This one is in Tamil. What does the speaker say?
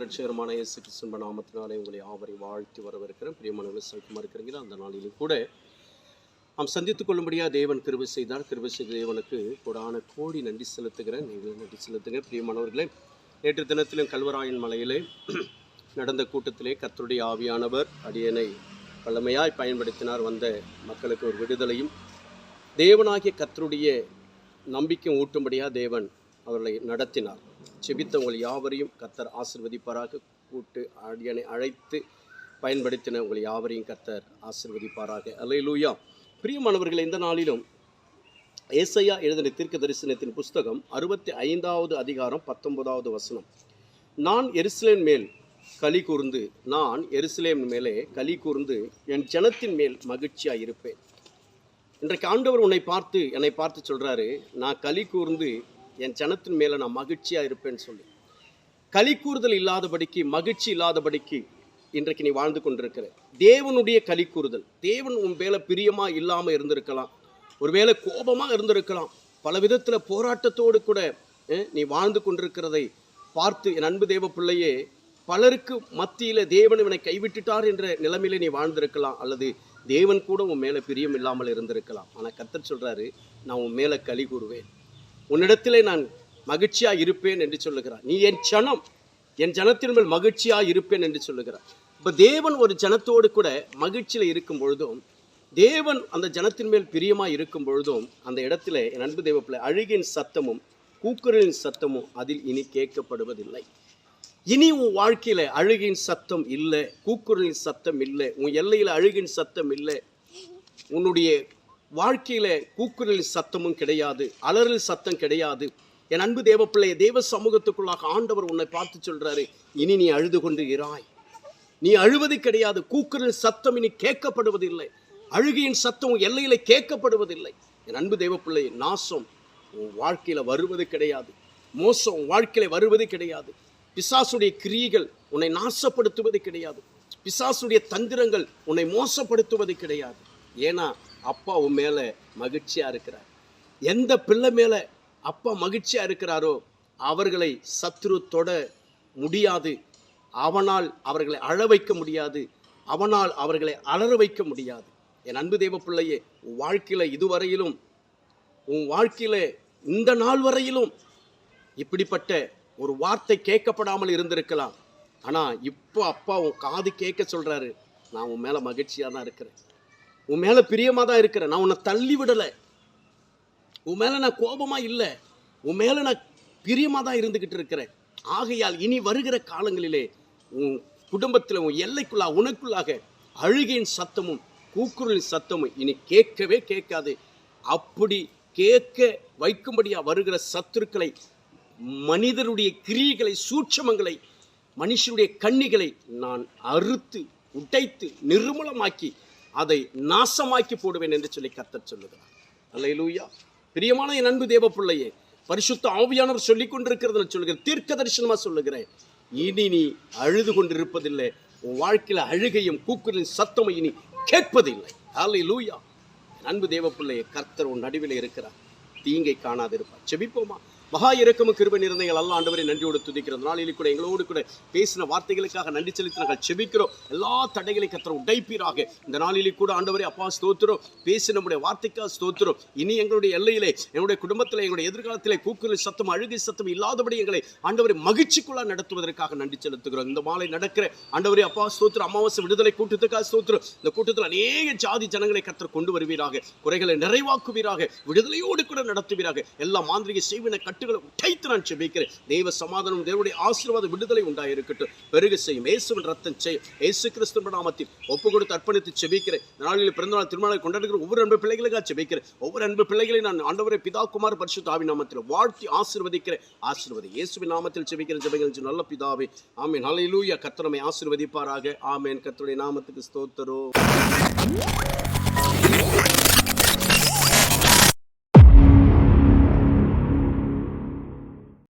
ரட்சகரமான இயேசு கிறிஸ்தன்ப நாமத்தினாலே உங்களை ஆவரை வாழ்த்தி வரவிருக்கிறேன் பிரியமான விவசாயமாக இருக்கிறீங்களா அந்த நாளிலும் கூட நாம் சந்தித்துக் கொள்ளும்படியாக தேவன் கிருபை செய்தார். கிருபை செய்த தேவனுக்கு கொடான கோடி நன்றி செலுத்துகிறேன். நீங்கள் நன்றி செலுத்துங்க. பிரியமானவர்களே நேற்று தினத்திலும் கல்வராயன் மலையிலே நடந்த கூட்டத்திலே கர்த்தருடைய ஆவியானவர் அடியனை வல்லமையாய் பயன்படுத்தினார். வந்த மக்களுக்கு ஒரு விடுதலையும் தேவனாகிய கத்தருடைய நம்பிக்கை ஊட்டும்படியாக தேவன் அவர்களை நடத்தினார். செபித்தவங்கள் யாவரையும் கத்தர் ஆசிர்வதிப்பாராக. கூட்டு அடியனை அழைத்து பயன்படுத்தின உங்கள் யாவரையும் கத்தர் ஆசிர்வதிப்பாராக. அல்லேலூயா. பிரியமானவர்கள் இந்த நாளிலும் ஏசையா எழுதின தீர்க்க தரிசனத்தின் புஸ்தகம் அறுபத்தி ஐந்தாவது அதிகாரம் பத்தொன்பதாவது வசனம். நான் எருசலேம் மேல் களி கூர்ந்து நான் எருசலேம் மேலே களி கூர்ந்து என் ஜனத்தின் மேல் மகிழ்ச்சியாக இருப்பேன் இன்றைக்கு ஆண்டவர் உன்னை பார்த்து என்னை பார்த்து சொல்கிறாரு நான் களி கூர்ந்து என் ஜனத்தின் மேலே நான் மகிழ்ச்சியாக இருப்பேன்னு சொல்லி. களி கூறுதல் இல்லாதபடிக்கு மகிழ்ச்சி இல்லாதபடிக்கு இன்றைக்கு நீ வாழ்ந்து கொண்டிருக்கிற. தேவனுடைய களி கூறுதல். தேவன் உன் மேலே பிரியமாக இல்லாமல் இருந்திருக்கலாம். ஒருவேளை கோபமாக இருந்திருக்கலாம். பல விதத்தில் போராட்டத்தோடு கூட நீ வாழ்ந்து கொண்டிருக்கிறதை பார்த்து என் அன்பு தேவ பிள்ளையே பலருக்கு மத்தியில் தேவன் இவனை கைவிட்டுட்டார் என்ற நிலைமையில நீ வாழ்ந்திருக்கலாம். அல்லது தேவன் கூட உன் மேலே பிரியம் இல்லாமல் இருந்திருக்கலாம். ஆனால் கத்தர் சொல்கிறாரு நான் உன் மேலே களி கூறுவேன். உன்னிடத்திலே நான் மகிழ்ச்சியாக இருப்பேன் என்று சொல்லுகிறார். நீ என் ஜனம் என் ஜனத்தின் மேல் மகிழ்ச்சியாக இருப்பேன் என்று சொல்லுகிறார். இப்போ தேவன் ஒரு ஜனத்தோடு கூட மகிழ்ச்சியில் இருக்கும் பொழுதும் தேவன் அந்த ஜனத்தின் மேல் பிரியமாக இருக்கும் பொழுதும் அந்த இடத்துல என் அன்பு தேவப்பிள்ளை அழுகின் சத்தமும் கூக்குரலின் சத்தமும் அதில் இனி கேட்கப்படுவதில்லை. இனி உன் வாழ்க்கையில் அழுகின் சத்தம் இல்லை கூக்குரலின் சத்தம் இல்லை உன் எல்லையில் அழுகின் சத்தம் இல்லை உன்னுடைய வாழ்க்கையில் கூக்குரல் சத்தமும் கிடையாது அலறல் சத்தம் கிடையாது. என் அன்பு தேவப்பிள்ளைய தேவ சமூகத்துக்குள்ளாக ஆண்டவர் உன்னை பார்த்து சொல்கிறாரு இனி நீ அழுது கொண்டு இராய். நீ அழுவது கிடையாது கூக்குரல் சத்தம் இனி கேட்கப்படுவதில்லை. அழுகையின் சத்தம் எல்லையில் எல்லையில கேட்கப்படுவதில்லை. என் அன்பு தேவப்பிள்ளை நாசம் உன் வாழ்க்கையில் வருவது கிடையாது. மோசம் உன் வருவது கிடையாது. பிசாசுடைய கிரியைகள் உன்னை நாசப்படுத்துவது கிடையாது. பிசாசுடைய தந்திரங்கள் உன்னை மோசப்படுத்துவது கிடையாது. ஏன்னா அப்பா உன் மேலே மகிழ்ச்சியாக இருக்கிறார். எந்த பிள்ளை மேலே அப்பா மகிழ்ச்சியாக இருக்கிறாரோ அவர்களை சத்ரு தொட முடியாது. அவனால் அவர்களை அழ வைக்க முடியாது. அவனால் அவர்களை அலற வைக்க முடியாது. என் அன்பு தெய்வ பிள்ளையே உன் வாழ்க்கையில் இதுவரையிலும் உன் வாழ்க்கையில் இந்த நாள் வரையிலும் இப்படிப்பட்ட ஒரு வார்த்தை கேட்கப்படாமல் இருந்திருக்கலாம். ஆனால் இப்போ அப்பா உன் காது கேட்க சொல்கிறாரு நான் உன் மேலே மகிழ்ச்சியாக தான் இருக்கிறேன். உன் மேலே பிரியமாக தான் இருக்கிறேன். நான் உன்னை தள்ளி விடலை. உன் மேலே நான் கோபமாக இல்லை. உன் மேலே நான் பிரியமாக தான் இருந்துக்கிட்டு இருக்கிறேன். ஆகையால் இனி வருகிற காலங்களிலே உன் குடும்பத்தில் உன் எல்லைக்குள்ளா உனக்குள்ளாக அழுகையின் சத்தமும் கூக்குரலின் சத்தமும் இனி கேட்கவே கேட்காது. அப்படி கேட்க வைக்கும்படியாக வருகிற சத்துருக்களை மனிதருடைய கிரியைகளை சூட்சமங்களை மனுஷனுடைய கண்ணிகளை நான் அறுத்து உடைத்து நிர்மூலமாக்கி அதை நாசமாக்கி போடுவேன் என்று சொல்லி கர்த்தர் சொல்லுகிறார். அல்லேலூயா. பிரியமான என் அன்பு தேவ பிள்ளையே பரிசுத்த ஆவியானவர் சொல்லிக் கொண்டிருக்கிறது சொல்லுகிறேன் தீர்க்க தரிசனமாக சொல்லுகிறேன். இனி நீ அழுது கொண்டிருப்பதில்லை உன் வாழ்க்கையில அழுகையும் கூக்குரலின் சத்தமும் இனி கேட்பதில்லை. அல்ல லூயா அன்பு தேவ பிள்ளையே கர்த்தர் உன் நடுவில் இருக்கிறார். தீங்கை காணாதிருப்பார். செபிப்போமா? மகா இறக்கமும் கிருபை நிறைந்தங்கள் அல்ல ஆண்டவரை நன்றியோடு துதிக்கிறோம். நாளில் கூட எங்களோடு கூட பேசின வார்த்தைகளுக்காக நன்றி செலுத்தி நாங்கள் செபிக்கிறோம். எல்லா தடைகளை கத்திர உடைப்பீராக. இந்த நாளிலே கூட ஆண்டவரை அப்பா ஸ்தோத்திரம். பேசி நம்முடைய வார்த்தைக்காக ஸ்தோத்திரம். இனி எங்களுடைய எல்லையிலே என்னுடைய குடும்பத்தில் எங்களுடைய எதிர்காலத்திலே கூக்குரல் சத்தம் அழுகை சத்தம் இல்லாதபடி எங்களை ஆண்டவரை மகிழ்ச்சிக்குள்ளாக நடத்துவதற்காக நன்றி செலுத்துகிறோம். இந்த மாலை நடக்கிற ஆண்டவரே அப்பா ஸ்தோத்திரம். அமாவாசை விடுதலை கூட்டத்துக்காக ஸ்தோத்திரம். இந்த கூட்டத்தில் அநேக ஜாதி ஜனங்களை கத்திர கொண்டு வருவீராக. குறைகளை நிறைவாக்குவீராக. விடுதலையோடு கூட நடத்துவீராக. எல்லா மாந்திரிக செய்வின கட்டுகளை உடைத்து நான் செபிக்கிறேன். தெய்வ சமாதானம் தேவனுடைய ஆசீர்வாத விடுதலை உண்டாயிருக்கட்டும். பெருக செய்யும் இயேசுவின் ரத்தம் செய்யும் இயேசு கிறிஸ்துவ நாமத்தில் ஒப்பு கொடுத்து அர்ப்பணித்து செபிக்கிறேன் நாளில் பிறந்தநாள் திருமணம் கொண்டாடுகிற ஒவ்வொரு அன்பு பிள்ளைகளுக்காக செபிக்கிறேன். ஒவ்வொரு அன்பு பிள்ளைகளை நான் ஆண்டவரை பிதாக்குமார் பரிசு தாவி நாமத்தில் வாழ்த்தி ஆசீர்வதிக்கிறேன். ஆசீர்வதி இயேசுவின் நாமத்தில் செபிக்கிற ஜெபங்கள் நல்ல பிதாவே. ஆமென். ஹalleluya கர்த்தர் நம்மை ஆசீர்வதிப்பாராக. ஆமேன். கத்தருடைய நாமத்துக்கு ஸ்தோத்திரம்.